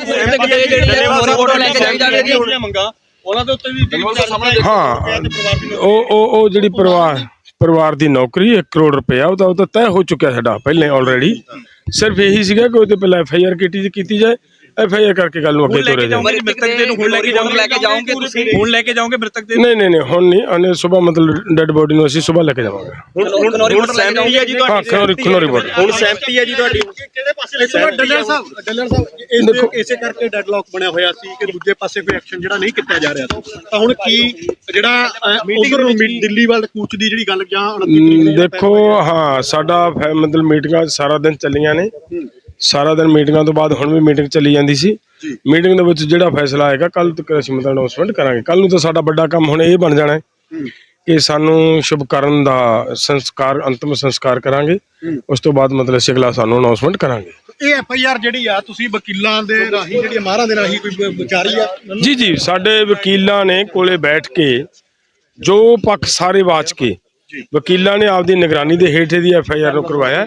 ਕਿਤੇ ਕਿਤੇ ਜਿਹੜੀ ਮੋਰੀ ਫੋਟੋ ਲੈ ਕੇ ਜਾਈ ਜਾਵੇ ਜੀ ਮੰਗਾ ਉਹਨਾਂ ਦੇ ਉੱਤੇ ਵੀ ਹਾਂ, ਉਹ ਉਹ ਉਹ ਜਿਹੜੀ ਪਰਿਵਾਰ ਪਰਿਵਾਰ ਦੀ ਨੌਕਰੀ 1 ਕਰੋੜ ਰੁਪਇਆ, ਉਹਦਾ ਉਹ ਤਾਂ ਤੈਅ ਹੋ ਚੁੱਕਿਆ ਸਾਡਾ, ਪਹਿਲੇ ਆਲਰੇਡੀ ਸਿਰਫ ਇਹੀ ਸੀਗਾ ਕਿ ਉਹਦੇ ਪਹਿਲਾਂ ਐਫ ਆਈ ਆਰ ਕੀਤੀ ਕੀਤੀ ਜਾਏ। ਐਫ ਆਈ ਆਰ ਕਰਕੇ ਗੱਲ ਨੂੰ ਅੱਗੇ ਲੈ ਤੋਰੇ ਕੇ ਜਾਏ ਜਾਓਗੇ ਮ੍ਰਿਤਕ ਦੇ ਨੂੰ ਹੁਣ ਲੈ ਕੇ ਜਾਓਗੇ ਲੈ ਕੇ ਜਾਓਗੇ ਤੁਸੀਂ ਹੁਣ ਲੈ ਕੇ ਜਾਓਗੇ ਮ੍ਰਿਤਕ ਦੇ ਨਹੀਂ ਨਹੀਂ ਨਹੀਂ ਹੁਣ ਨਹੀਂ ਅਨੇ ਸਵੇਰ ਮਤਲਬ ਡੈੱਡ ਬੋਡੀ ਨੂੰ ਅਸੀਂ ਸਵੇਰ ਲੈ ਕੇ ਜਾਵਾਂਗੇ। ਹੁਣ ਹੁਣ ਸਹਿਮਤੀ ਹੈ ਜੀ ਹਾਂ ਖਨੌਰੀ ਖਨੌਰੀ ਬੋਡੀ। ਹੁਣ ਸਹਿਮਤੀ ਹੈ ਜੀ ਤੁਹਾਡੀ। ਕਿਹੜੇ ਪਾਸੇ ਲੈ ਕੇ ਡੱਲਰ ਸਾਹਿਬ ਡੱਲਰ ਸਾਹਿਬ ਇਸ ਇਸੇ ਕਰਕੇ ਡੈਡਲੌਕ ਬਣਿਆ ਹੋਇਆ ਸੀ ਕਿ ਦੂਜੇ ਪਾਸੇ ਕੋਈ ਐਕਸ਼ਨ ਜਿਹੜਾ ਨਹੀਂ ਕੀਤਾ ਜਾ ਰਿਹਾ ਸੀ। ਤਾਂ ਹੁਣ ਕੀ ਜਿਹੜਾ ਉਧਰ ਨੂੰ ਦਿੱਲੀ ਵੱਲ ਕੂਚ ਦੀ ਜਿਹੜੀ ਗੱਲ ਜਾਂ 29 ਤਰੀਕ ਹਮ, ਨੂੰ ਦੇਖੋ ਹਾਂ ਸਾਡਾ ਮਤਲਬ ਮੀਟਿੰਗਾਂ ਸਾਰਾ ਦਿਨ ਚੱਲੀਆਂ ਨੇ। ਸਾਰਾ ਦਿਨ ਮੀਟਿੰਗਾਂ ਤੋਂ ਬਾਅਦ ਹੁਣ ਵੀ ਮੀਟਿੰਗ ਚੱਲੀ ਜਾਂਦੀ ਸੀ। ਮੀਟਿੰਗ ਦੇ ਵਿੱਚ ਜਿਹੜਾ ਫੈਸਲਾ ਆਏਗਾ ਕੱਲ ਤੱਕ ਅਸੀਂ ਮਤਲਬ ਅਨਾਉਂਸਮੈਂਟ ਕਰਾਂਗੇ। ਕੱਲ ਨੂੰ ਤਾਂ ਸਾਡਾ ਵੱਡਾ ਕੰਮ ਹੁਣ ਇਹ ਬਣ ਜਾਣਾ ਹੈ ਕਿ ਸਾਨੂੰ ਸ਼ੁਭ ਕਰਨ ਦਾ ਸੰਸਕਾਰ ਅੰਤਮ ਸੰਸਕਾਰ ਕਰਾਂਗੇ। ਉਸ ਤੋਂ ਬਾਅਦ ਮਤਲਬ ਅਸੀਂ ਅਗਲਾ ਸਾਨੂੰ ਅਨਾਉਂਸਮੈਂਟ ਕਰਾਂਗੇ। ਇਹ ਐਫ ਆਈ ਆਰ ਜਿਹੜੀ ਆ ਤੁਸੀਂ ਵਕੀਲਾਂ ਦੇ ਰਾਹੀਂ ਜਿਹੜੀ ਮਾਰਾਂ ਦੇ ਰਾਹੀਂ ਕੋਈ ਵਿਚਾਰੀ ਆ? ਜੀ ਜੀ ਸਾਡੇ ਵਕੀਲਾਂ ਨੇ ਕੋਲੇ ਬੈਠ ਕੇ ਜੋ ਪੱਖ ਸਾਰੇ ਵਾਚ ਕੇ ਵਕੀਲਾਂ ਨੇ ਆਪਦੀ ਨਿਗਰਾਨੀ ਦੇ ਹੇਠ ਇਹਦੀ ਐਫ ਆਈ ਆਰ ਨੂੰ ਕਰਵਾਇਆ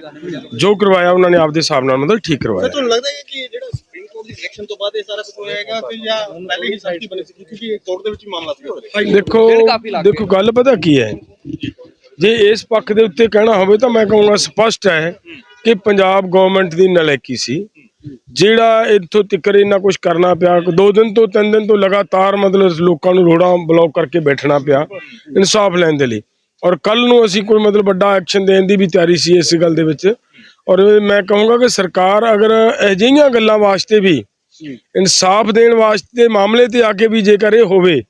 ਜੋ ਕਰਵਾਇਆ ਉਹਨਾਂ ਨੇ ਆਪਦੇ ਹਿਸਾਬ ਨਾਲ ਮਤਲਬ ਠੀਕ ਕਰਵਾਇਆ ਤੁਹਾਨੂੰ ਲੱਗਦਾ ਹੈ ਕਿ ਜਿਹੜਾ ਸੁਪਰੀਮ ਕੋਰਟ ਦੀ ਐਕਸ਼ਨ ਤੋਂ ਬਾਅਦ ਇਹ ਸਾਰਾ ਕੁਝ ਹੋਏਗਾ ਕਿ ਜਾਂ ਪਹਿਲੇ ਹੀ ਸਖਤੀ ਬਣੀ ਸੀ? ਕਿਉਂਕਿ ਕੋਰਟ ਦੇ ਵਿੱਚ ਹੀ ਮਾਮਲਾ ਸੀ। ਦੇਖੋ ਦੇਖੋ ਗੱਲ ਪਤਾ ਕੀ ਹੈ? ਜੇ ਇਸ ਪੱਖ ਦੇ ਉੱਤੇ ਕਹਿਣਾ ਹੋਵੇ ਤਾਂ ਮੈਂ ਕਹੂੰਗਾ ਸਪਸ਼ਟ ਹੈ ਕਿ ਪੰਜਾਬ ਗਵਰਨਮੈਂਟ ਦੀ ਨਲਾਇਕੀ ਸੀ। ਜਿਹੜਾ ਇੱਥੋਂ ਤੱਕਰ ਇੰਨਾ ਕੁਝ ਕਰਨਾ ਪਿਆ ਦੋ ਦਿਨ ਤੋਂ ਤਿੰਨ ਦਿਨ ਤੋਂ ਲਗਾਤਾਰ ਮਤਲਬ ਲੋਕਾਂ ਨੂੰ ਰੋੜਾ ਬਲੌਕ ਕਰਕੇ ਬੈਠਣਾ ਪਿਆ ਇਨਸਾਫ ਲੈਣ ਦੇ ਲਈ। ਔਰ ਕੱਲ ਨੂੰ ਅਸੀਂ ਕੋਈ ਮਤਲਬ ਵੱਡਾ ਐਕਸ਼ਨ ਦੇਣ ਦੀ ਵੀ ਤਿਆਰੀ ਸੀ ਇਸ ਗੱਲ ਦੇ ਵਿੱਚ। ਔਰ ਮੈਂ ਕਹੂੰਗਾ ਕਿ ਸਰਕਾਰ ਅਗਰ ਅਜਿਹੀਆਂ ਗੱਲਾਂ ਵਾਸਤੇ ਵੀ ਇਨਸਾਫ ਦੇਣ ਵਾਸਤੇ ਮਾਮਲੇ ਤੇ ਆ ਕੇ ਵੀ ਜੇਕਰ ਇਹ ਹੋਵੇ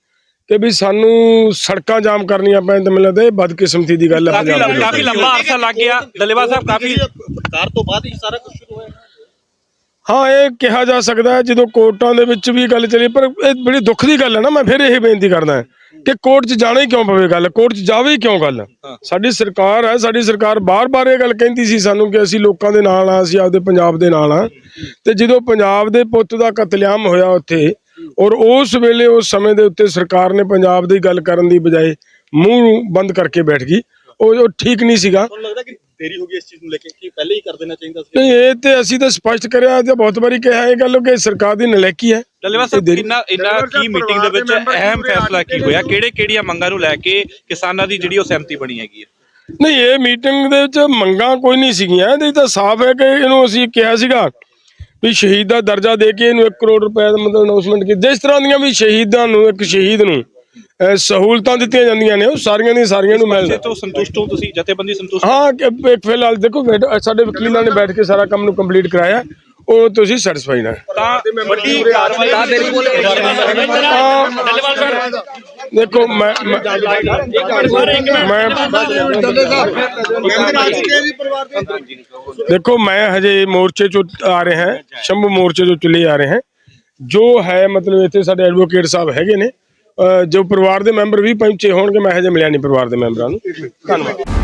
ਕਿ ਵੀ ਸਾਨੂੰ ਸੜਕਾਂ ਜਾਮ ਕਰਨੀਆਂ ਪੈਣ ਤਾਂ ਮੈਨੂੰ ਲੱਗਦਾ ਇਹ ਬਦਕਿਸਮਤੀ ਦੀ ਗੱਲ ਹੈ ਕਾਫੀ ਪੰਜਾਬ ਦੇ ਕਾਫੀ ਲੰਬਾ ਅਰਸਾ ਲੱਗ ਗਿਆ। ਡੱਲੇਵਾਲ ਸਾਹਿਬ ਕਾਫੀ ਸਰਕਾਰ ਤੋਂ ਬਾਅਦ ਹੀ ਸਾਰਾ ਕੁਝ ਸ਼ੁਰੂ ਹੋਇਆ। ਹਾਂ ਇਹ ਕਿਹਾ ਜਾ ਸਕਦਾ ਹੈ ਜਦੋਂ ਕੋਰਟਾਂ ਦੇ ਵਿੱਚ ਵੀ ਗੱਲ ਚੱਲੀ ਪਰ ਇਹ ਬੜੀ ਦੁੱਖ ਦੀ ਗੱਲ ਹੈ ਨਾ ਮੈਂ ਫਿਰ ਇਹ ਬੇਨਤੀ ਕਰਦਾ ਕਿ ਕੋਰਟ 'ਚ ਜਾਣਾ ਹੀ ਕਿਉਂ ਪਵੇ ਗੱਲ? ਕੋਰਟ 'ਚ ਜਾਵੇ ਹੀ ਕਿਉਂ ਗੱਲ? ਸਾਡੀ ਸਰਕਾਰ ਹੈ ਸਾਡੀ ਸਰਕਾਰ ਬਾਰ-ਬਾਰ ਇਹ ਗੱਲ ਕਹਿੰਦੀ ਸੀ ਸਾਨੂੰ ਕਿ ਅਸੀਂ ਲੋਕਾਂ ਦੇ ਨਾਲ ਆ ਅਸੀਂ ਆਪਦੇ ਪੰਜਾਬ ਦੇ ਨਾਲ ਆ ਤੇ ਜਦੋਂ ਪੰਜਾਬ ਦੇ ਪੁੱਤ ਦਾ ਕਤਲੇਆਮ ਹੋਇਆ ਉੱਥੇ ਔਰ ਉਸ ਵੇਲੇ ਉਸ ਸਮੇਂ ਦੇ ਉੱਤੇ ਸਰਕਾਰ ਨੇ ਪੰਜਾਬ ਦੀ ਗੱਲ ਕਰਨ ਦੀ ਬਜਾਏ ਮੂੰਹ ਬੰਦ ਕਰਕੇ ਬੈਠ ਗਈ। ਉਹ ਉਹ ਠੀਕ ਨਹੀਂ ਸੀਗਾ। ਤੁਹਾਨੂੰ ਲੱਗਦਾ ਕਿ ਦੇਰੀ ਹੋ ਗਈ ਇਸ ਚੀਜ਼ ਨੂੰ ਲੈ ਕੇ ਕਿ ਪਹਿਲੇ ਹੀ ਕਰ ਦੇਣਾ ਚਾਹੀਦਾ ਸੀ? ਨਹੀਂ ਇਹ ਤੇ ਅਸੀਂ ਤਾਂ ਸਪਸ਼ਟ ਕਰਿਆ ਤੇ ਬਹੁਤ ਵਾਰੀ ਕਿਹਾ ਇਹ ਗੱਲ ਕਿ ਸਰਕਾਰ ਦੀ ਨਲਾਇਕੀ ਹੈ। ਡੱਲੇਵਾਲ ਸਾਹਿਬ ਕਿੰਨਾ ਇੰਨਾ ਕੀ ਮੀਟਿੰਗ ਦੇ ਵਿੱਚ ਅਹਿਮ ਫੈਸਲਾ ਕੀ ਹੋਇਆ? ਕਿਹੜੇ ਕਿਹੜੀਆਂ ਮੰਗਾਂ ਨੂੰ ਲੈ ਕੇ ਕਿਸਾਨਾਂ ਦੀ ਜਿਹੜੀ ਉਹ ਸਹਿਮਤੀ ਬਣੀ ਹੈਗੀ ਹੈ? ਨਹੀਂ ਇਹ ਮੀਟਿੰਗ ਦੇ ਵਿੱਚ ਮੰਗਾਂ ਕੋਈ ਨਹੀਂ ਸੀਗੀਆਂ। ਇਹਦੇ ਤਾਂ ਸਾਫ਼ ਹੈ ਕਿ ਇਹਨੂੰ ਅਸੀਂ ਕਿਹਾ ਸੀਗਾ ਵੀ ਸ਼ਹੀਦ ਦਾ ਦਰਜਾ ਦੇ ਕੇ ਇਹਨੂੰ 1 ਕਰੋੜ ਰੁਪਏ ਦਾ ਮਤਲਬ ਅਨਾਉਂਸਮੈਂਟ ਕੀਤੀ ਜਿਸ ਤਰ੍ਹਾਂ ਦੀਆਂ ਵੀ ਸ਼ਹੀਦਾਂ ਨੂੰ ਇੱਕ ਸ਼ਹੀਦ ਨੂੰ ਸਹੂਲਤਾਂ ਦਿੱਤੀਆਂ ਜਾਂਦੀਆਂ ਨੇ ਉਹ ਸਾਰੀਆਂ ਦੀਆਂ ਸਾਰੀਆਂ ਨੂੰ ਮਿਲਦਾ। ਤੇ ਸੰਤੁਸ਼ਟ ਹੋ ਤੁਸੀਂ? ਜਥੇਬੰਦੀ ਸੰਤੁਸ਼ਟ ਹਾਂ? ਫਿਲਹਾਲ ਦੇਖੋ ਸਾਡੇ ਵਕੀਲਾਂ ਨੇ ਬੈਠ ਕੇ ਸਾਰਾ ਕੰਮ ਨੂੰ ਕੰਪਲੀਟ ਕਰਾਇਆ। ਉਹ ਤੁਸੀਂ ਸੈਟੀਸਫਾਈ ਨਾ ਤਾਂ ਵੱਡੀ ਕਾਰਵਾਈ ਤਾਂ ਬਿਲਕੁਲ ਦੇਖੋ ਮੈਂ ਮੈਂ देखो मैं हजे मोर्चे जो आ रहे हैं शंभू मोर्चे जो चले आ रहे हैं ਜੋ ਹੈ ਮਤਲਬ ਇੱਥੇ ਸਾਡੇ ਐਡਵੋਕੇਟ ਸਾਹਿਬ ਹੈਗੇ ਨੇ ਅਹ ਜੋ ਪਰਿਵਾਰ ਦੇ ਮੈਂਬਰ ਵੀ ਪਹੁੰਚੇ ਹੋਣਗੇ ਮੈਂ ਹਜੇ ਮਿਲਿਆ ਨਹੀਂ ਪਰਿਵਾਰ ਦੇ ਮੈਂਬਰਾਂ ਨੂੰ ਧੰਨਵਾਦ